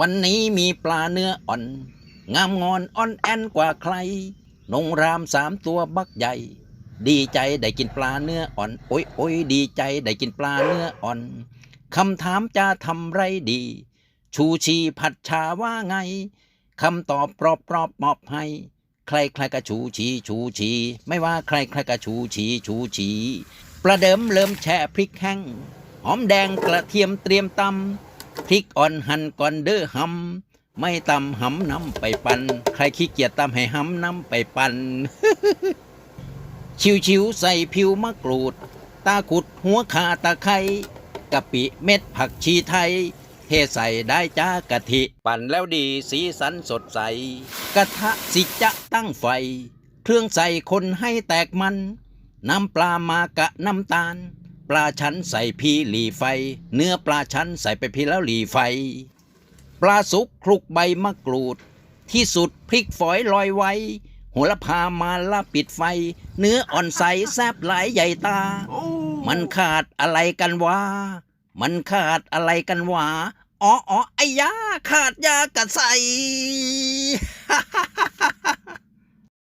วันนี้มีปลาเนื้ออ่อน งามงอนอ่อนแอนกว่าใคร นงรามสามตัวบักใหญ่ ดีใจได้กินปลาเนื้ออ่อน โอ้ยโอ้ยดีใจได้กินปลาเนื้ออ่อนคำถามจะทำไรดี ชูชีผัดชาว่าไงคำตอบปรอบปรอบมอบให้ ใครใครก็ชูชีชูชี ไม่ว่าใครใครก็ชูชีชูชี ประเดิมเริ่มแช่พริกแห้ง หอมแดงกระเทียมเตรียมตำ พริกอ่อนหั่นก่อนเด้อหำไม่ตำหำน้ำไปปันใครขี้เกียจตำให้หำน้ำไปปันชิวๆใส่ผิวมะกรูด ตาขุดหัวขาตะไคร้กะปิเม็ดผักชีไทยเทใส่ได้จ้ากะทิ ปั่นแล้วดีสีสันสดใส กระทะสิจะตั้งไฟ เครื่องใส่คนให้แตกมัน น้ำปลามากะน้ำตาล ปลาชั้นใส่พีหลีไฟ เนื้อปลาชั้นใส่ไปพีแล้วหลีไฟ ปลาสุกคลุกใบมะกรูด ที่สุดพริกฝอยลอยไว้โหระพามาละปิดไฟ เนื้ออ่อนใสแซบหลายใหญ่ตา มันขาดอะไรกันวะมันขาดอะไรกันวะอ๋ออ๋อไอ้ยาขาดยากระใส